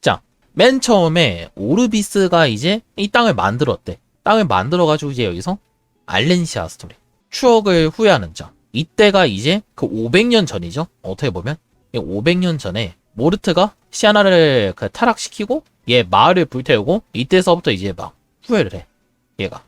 자, 맨 처음에 오르비스가 이제 이 땅을 만들었대. 땅을 만들어가지고 이제 여기서 알렌시아 스토리. 추억을 후회하는 자. 이때가 이제 그 500년 전이죠. 어떻게 보면. 500년 전에 모르트가 시아나를 그 타락시키고 얘 마을을 불태우고 이때서부터 이제 막 후회를 해. 얘가.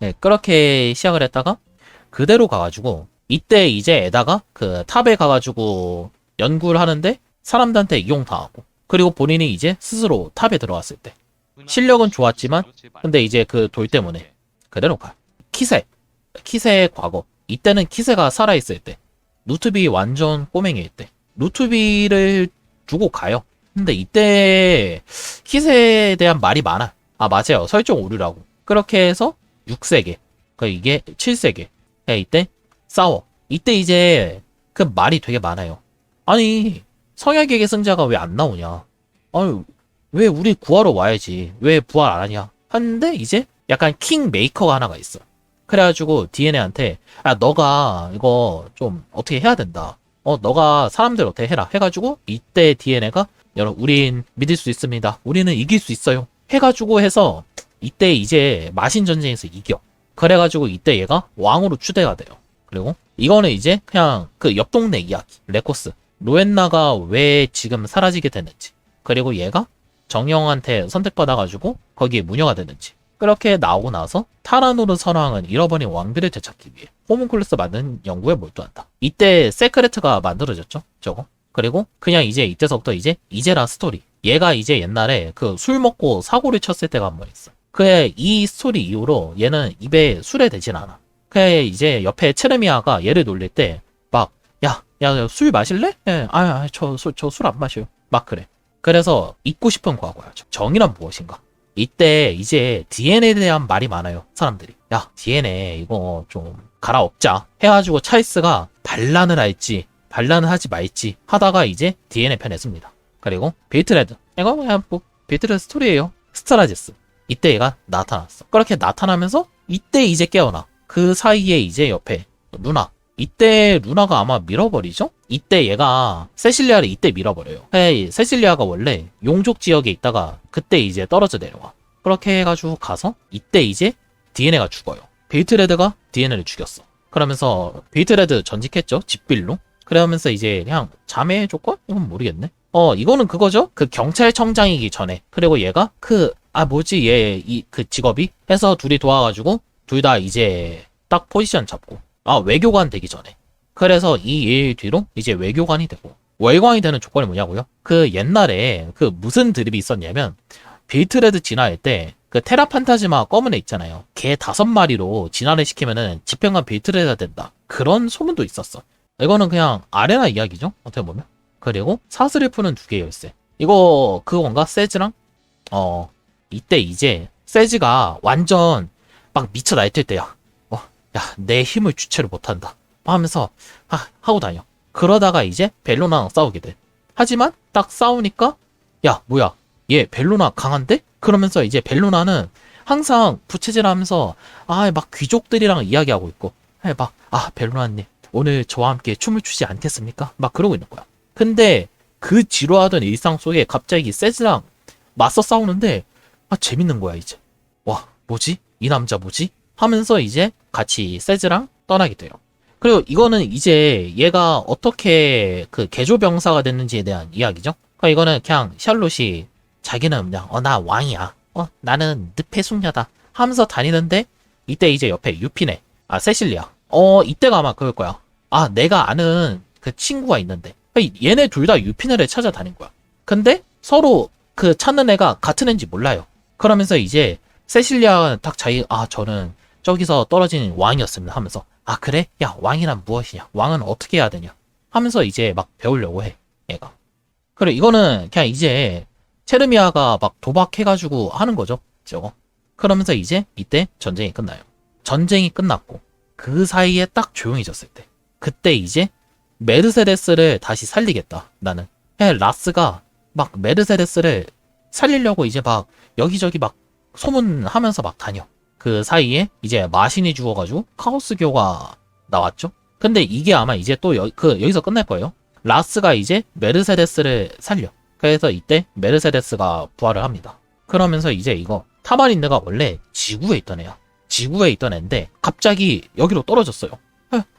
네, 그렇게 시작을 했다가 그대로 가가지고 이때 이제 에다가 그 탑에 가가지고 연구를 하는데 사람들한테 이용당하고 그리고 본인이 이제 스스로 탑에 들어갔을 때 실력은 좋았지만 근데 이제 그 돌 때문에 그대로 가. 키세. 키세의 과거. 이때는 키세가 살아있을 때. 루트비 완전 꼬맹이일 때. 루트비를 두고 가요. 근데 이때 키세에 대한 말이 많아. 아, 맞아요. 설정 오류라고. 그렇게 해서 6세계. 그 이게 7세계. 네, 이때 싸워. 이때 이제 그 말이 되게 많아요. 아니, 성약에게 승자가 왜 안 나오냐. 아니, 왜 우리 구하러 와야지. 왜 부활 안 하냐. 하는데 이제 약간 킹 메이커가 하나가 있어. 그래가지고 DNA한테 아 너가 이거 좀 어떻게 해야 된다. 어 너가 사람들 어떻게 해라. 해가지고 이때 DNA가 여러분 우린 믿을 수 있습니다. 우리는 이길 수 있어요. 해가지고 해서 이때 이제 마신 전쟁에서 이겨. 그래가지고 이때 얘가 왕으로 추대가 돼요. 그리고 이거는 이제 그냥 그 옆 동네 이야기. 레코스. 로엔나가 왜 지금 사라지게 됐는지. 그리고 얘가 정영한테 선택받아가지고 거기에 무녀가 되는지. 그렇게 나오고 나서 타라노르 선왕은 잃어버린 왕비를 되찾기 위해 호문클루스 만든 연구에 몰두한다. 이때 세크레트가 만들어졌죠. 저거. 그리고 그냥 이제 이때서부터 이제 이제라 스토리. 얘가 이제 옛날에 그 술 먹고 사고를 쳤을 때가 한 번 있어. 그의 이 스토리 이후로 얘는 입에 술에 대진 않아. 그의 이제 옆에 체르미아가 얘를 놀릴 때 막 야, 야, 술 마실래? 예, 아, 아, 저, 저 술 안 마셔요. 막 그래. 그래서 잊고 싶은 과거야. 정이란 무엇인가? 이때 이제 DNA에 대한 말이 많아요. 사람들이. 야, DNA 이거 좀 갈아엎자. 해가지고 찰스가 반란을 할지, 반란을 하지 말지 하다가 이제 DNA 편에 씁니다. 그리고 빌트레드. 이거 그냥 뭐 빌트레드 스토리예요. 스트라제스. 이때 얘가 나타났어. 그렇게 나타나면서 이때 이제 깨어나. 그 사이에 이제 옆에 루나. 이때 루나가 아마 밀어버리죠? 이때 얘가 세실리아를 이때 밀어버려요. 해 세실리아가 원래 용족 지역에 있다가 그때 이제 떨어져 내려와. 그렇게 해가지고 가서 이때 이제 DNA가 죽어요. 베이트레드가 DNA를 죽였어. 그러면서 베이트레드 전직했죠? 집빌로. 그러면서 이제 그냥 자매해줬걸? 이건 모르겠네. 어, 이거는 그거죠? 그 경찰청장이기 전에. 그리고 얘가 그, 아, 뭐지, 얘, 이, 그 직업이? 해서 둘이 도와가지고 둘 다 이제 딱 포지션 잡고. 아, 외교관 되기 전에. 그래서 이 일 뒤로 이제 외교관이 되고. 월광이 되는 조건이 뭐냐고요? 그 옛날에 그 무슨 드립이 있었냐면 빌트레드 진화할 때 그 테라 판타지마 검은 애 있잖아요. 걔 다섯 마리로 진화를 시키면은 집행관 빌트레드가 된다. 그런 소문도 있었어. 이거는 그냥 아레나 이야기죠. 어떻게 보면. 그리고 사슬을 푸는 두 개의 열쇠. 이거 그건가? 세즈랑? 어 이때 이제 세즈가 완전 막 미쳐 날뛸 때야. 어, 야, 내 힘을 주체를 못한다. 하면서 아, 하고 다녀. 그러다가 이제 벨로나랑 싸우게 돼. 하지만 딱 싸우니까 야, 뭐야? 얘 벨로나 강한데? 그러면서 이제 벨로나는 항상 부채질하면서 아, 막 귀족들이랑 이야기하고 있고 막 아, 벨로나님 오늘 저와 함께 춤을 추지 않겠습니까? 막 그러고 있는 거야. 근데 그 지루하던 일상 속에 갑자기 세즈랑 맞서 싸우는데 아 재밌는 거야 이제. 와 뭐지? 이 남자 뭐지? 하면서 이제 같이 세즈랑 떠나게 돼요. 그리고 이거는 이제 얘가 어떻게 그 개조병사가 됐는지에 대한 이야기죠. 그러니까 이거는 그냥 샬롯이 자기는 그냥 어 나 왕이야. 어 나는 늪의 숙녀다. 하면서 다니는데 이때 이제 옆에 유피네. 아 세실리아. 어 이때가 아마 그럴 거야. 아 내가 아는 그 친구가 있는데 그러니까 얘네 둘 다 유피네를 찾아다닌 거야. 근데 서로 그 찾는 애가 같은 애인지 몰라요. 그러면서 이제 세실리아는 딱 자기 아 저는 저기서 떨어진 왕이었습니다 하면서 아 그래? 야 왕이란 무엇이냐? 왕은 어떻게 해야 되냐? 하면서 이제 막 배우려고 해 얘가. 그래 이거는 그냥 이제 체르미아가 막 도박해가지고 하는 거죠 저거. 그러면서 이제 이때 전쟁이 끝나요. 전쟁이 끝났고 그 사이에 딱 조용해졌을 때 그때 이제 메르세데스를 다시 살리겠다 나는. 해 라스가 막 메르세데스를 살리려고 이제 막 여기저기 막 소문하면서 막 다녀. 그 사이에 이제 마신이 죽어가지고 카오스교가 나왔죠. 근데 이게 아마 이제 또 여, 그 여기서 끝날 거예요. 라스가 이제 메르세데스를 살려. 그래서 이때 메르세데스가 부활을 합니다. 그러면서 이제 이거 타마린드가 원래 지구에 있던 애야. 지구에 있던 애인데 갑자기 여기로 떨어졌어요.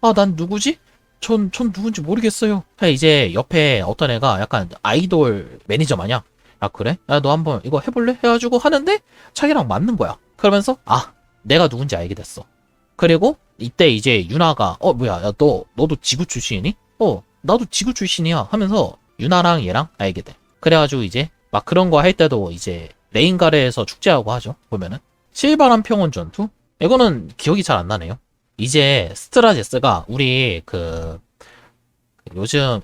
아, 난 누구지? 전, 전 누군지 모르겠어요. 이제 옆에 어떤 애가 약간 아이돌 매니저 마냥 아, 그래? 야, 너 한번 이거 해볼래? 해가지고 하는데 자기랑 맞는 거야. 그러면서 아, 내가 누군지 알게 됐어. 그리고 이때 이제 유나가 어, 뭐야, 야, 너, 너도 지구 출신이니? 어, 나도 지구 출신이야. 하면서 유나랑 얘랑 알게 돼. 그래가지고 이제 막 그런 거 할 때도 이제 레인가레에서 축제하고 하죠. 보면은. 실바람 평원 전투? 이거는 기억이 잘 안 나네요. 이제 스트라제스가 우리 그 요즘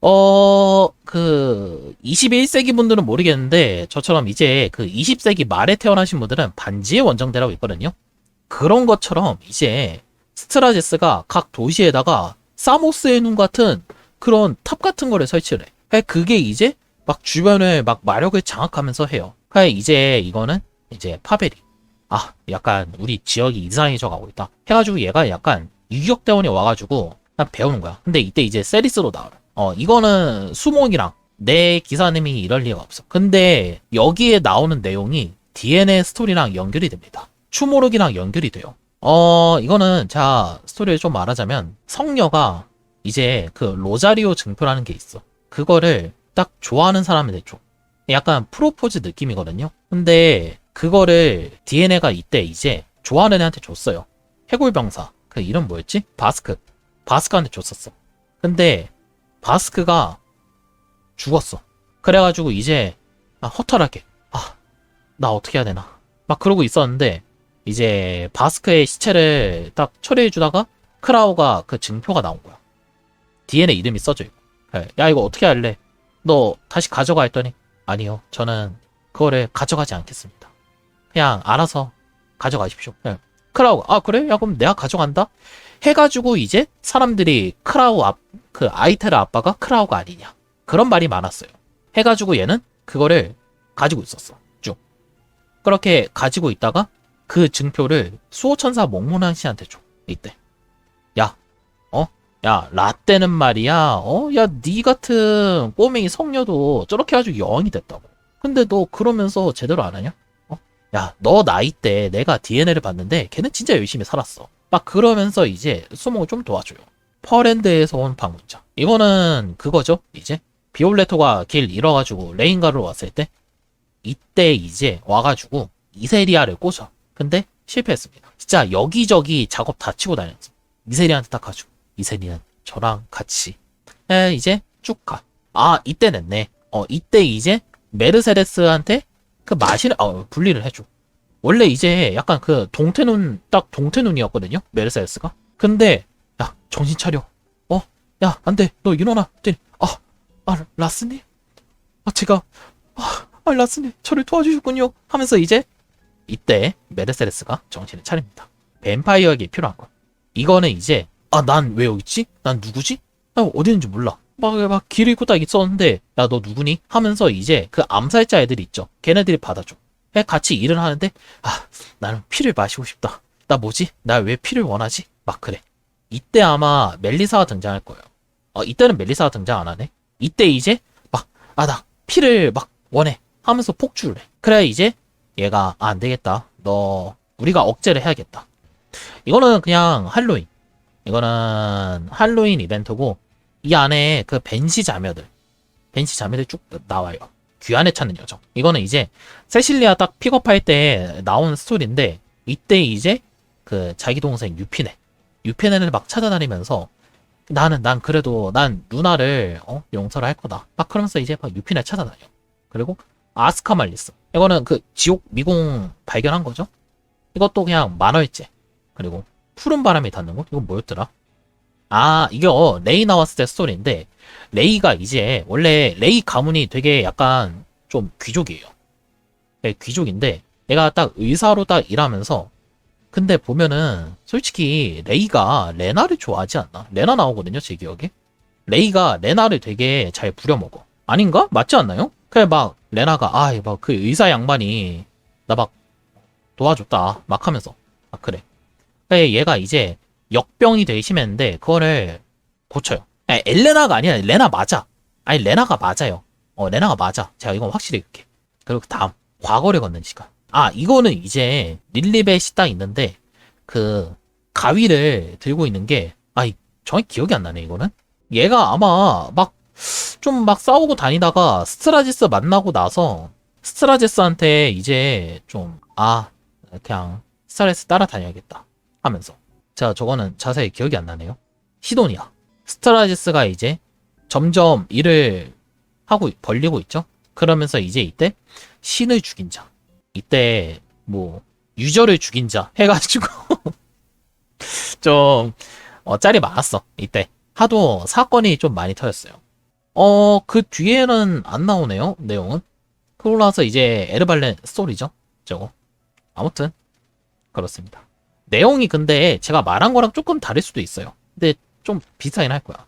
어 그 21세기 분들은 모르겠는데 저처럼 이제 그 20세기 말에 태어나신 분들은 반지의 원정대라고 있거든요. 그런 것처럼 이제 스트라제스가 각 도시에다가 사모스의 눈 같은 그런 탑 같은 거를 설치를 해. 그러니까 그게 이제 막 주변을 막 마력을 장악하면서 해요. 그러니까 이제 이거는 이제 파베리. 아, 약간 우리 지역이 이상해져 가고 있다. 해가지고 얘가 약간 유격대원이 와가지고 배우는 거야. 근데 이때 이제 세리스로 나와요. 어, 이거는 수몽이랑 내 기사님이 이럴 리가 없어. 근데 여기에 나오는 내용이 DNA 스토리랑 연결이 됩니다. 추모록이랑 연결이 돼요. 어, 이거는 자, 스토리를 좀 말하자면 성녀가 이제 그 로자리오 증표라는 게 있어. 그거를 딱 좋아하는 사람한테 줘. 약간 프로포즈 느낌이거든요. 근데 그거를 DNA가 이때 이제 좋아하는 애한테 줬어요. 해골병사. 그 이름 뭐였지? 바스크. 바스크한테 줬었어. 근데 바스크가 죽었어. 그래가지고 이제 아, 허탈하게 아, 나 어떻게 해야 되나. 막 그러고 있었는데 이제 바스크의 시체를 딱 처리해주다가 크라우가 그 증표가 나온 거야. DNA 이름이 써져 있고. 예, 야 이거 어떻게 할래? 너 다시 가져가 했더니 아니요. 저는 그거를 가져가지 않겠습니다. 그냥 알아서 가져가십시오. 예. 크라우가 아 그래? 야 그럼 내가 가져간다. 해가지고 이제 사람들이 크라우 앞 그 아이테르 아빠가 크라우가 아니냐 그런 말이 많았어요. 해가지고 얘는 그거를 가지고 있었어. 쭉 그렇게 가지고 있다가 그 증표를 수호천사 몽모난 씨한테 줘. 이때 야 어? 야 라떼는 말이야 어? 야 니 같은 꼬맹이 성녀도 저렇게 아주 여왕이 됐다고. 근데 너 그러면서 제대로 안 하냐? 야, 너 나이 때 내가 DNA를 봤는데 걔는 진짜 열심히 살았어. 막 그러면서 이제 수몽을 좀 도와줘요. 퍼랜드에서 온 방문자. 이거는 그거죠. 이제 비올레토가 길 잃어가지고 레인가로 왔을 때 이때 이제 와가지고 이세리아를 꽂아. 근데 실패했습니다. 진짜 여기저기 작업 다 치고 다녔어. 이세리아한테 딱 가지고 이세리아는 저랑 같이 에 이제 쭉 가. 아 이때 냈네. 어 이때 이제 메르세데스한테 그 마시를 어, 분리를 해줘. 원래 이제 약간 그 동태눈 딱 동태눈이었거든요. 메르세데스가. 근데 야 정신 차려. 어? 야 안돼. 너 일어나. 아, 아 라스님. 아 제가 아, 아 라스님 저를 도와주셨군요. 하면서 이제 이때 메르세데스가 정신을 차립니다. 뱀파이어에게 필요한 거. 이거는 이제 아 난 왜 여기 있지? 난 누구지? 나 어디 있는지 몰라. 막, 막, 길 잃고 딱 있었는데, 야, 너 누구니? 하면서 이제 그 암살자 애들 있죠. 걔네들이 받아줘. 해 같이 일을 하는데, 아, 나는 피를 마시고 싶다. 나 뭐지? 나 왜 피를 원하지? 막 그래. 이때 아마 멜리사가 등장할 거예요. 어, 이때는 멜리사가 등장 안 하네? 이때 이제, 막, 아, 나 피를 막 원해. 하면서 폭주를 해. 그래, 이제 얘가, 아, 안 되겠다. 너, 우리가 억제를 해야겠다. 이거는 그냥 할로윈. 이거는 할로윈 이벤트고, 이 안에 그 벤시 자매들, 벤시 자매들 쭉 나와요. 귀환에 찾는 여정. 이거는 이제 세실리아 딱 픽업할 때 나온 스토리인데 이때 이제 그 자기 동생 유피네, 유피네를 막 찾아다니면서 나는 난 그래도 난 누나를 어? 용서를 할 거다. 막 그러면서 이제 막 유피네 찾아다녀. 그리고 아스카 말리스. 이거는 그 지옥 미궁 발견한 거죠. 이것도 그냥 만월제. 그리고 푸른 바람이 닿는 곳. 이건 뭐였더라? 아, 이게 어, 레이 나왔을 때 스토리인데, 레이가 이제, 원래 레이 가문이 되게 약간 좀 귀족이에요. 네, 귀족인데, 얘가 딱 의사로 딱 일하면서, 근데 보면은, 솔직히, 레이가 레나를 좋아하지 않나? 레나 나오거든요, 제 기억에. 레이가 레나를 되게 잘 부려먹어. 아닌가? 맞지 않나요? 그래, 막, 레나가, 아, 막, 그 의사 양반이, 나 막, 도와줬다. 막 하면서. 아, 그래. 그래, 얘가 이제, 역병이 되게 심했는데 그거를 고쳐요. 아니, 엘레나가 아니라 레나 맞아. 아니 레나가 맞아요. 어 레나가 맞아. 제가 이건 확실히 이렇게. 그리고 그 다음 과거를 걷는 시간. 아 이거는 이제 릴리벳이 딱 있는데 그 가위를 들고 있는 게 아이 정확히 기억이 안 나네 이거는. 얘가 아마 막 좀 막 싸우고 다니다가 스트라지스 만나고 나서 스트라지스한테 이제 좀 아 그냥 스트라지스 따라다녀야겠다 하면서 자 저거는 자세히 기억이 안 나네요. 시도니아. 스트라지스가 이제 점점 일을 하고 벌리고 있죠. 그러면서 이제 이때 신을 죽인 자, 이때 뭐 유저를 죽인 자 해가지고 좀 어, 짤이 많았어 이때 하도 사건이 좀 많이 터졌어요. 어 그 뒤에는 안 나오네요 내용은. 그러고 나서 이제 에르발렌 스토리죠 저거. 아무튼 그렇습니다. 내용이 근데 제가 말한 거랑 조금 다를 수도 있어요. 근데 좀 비슷하긴 할 거야.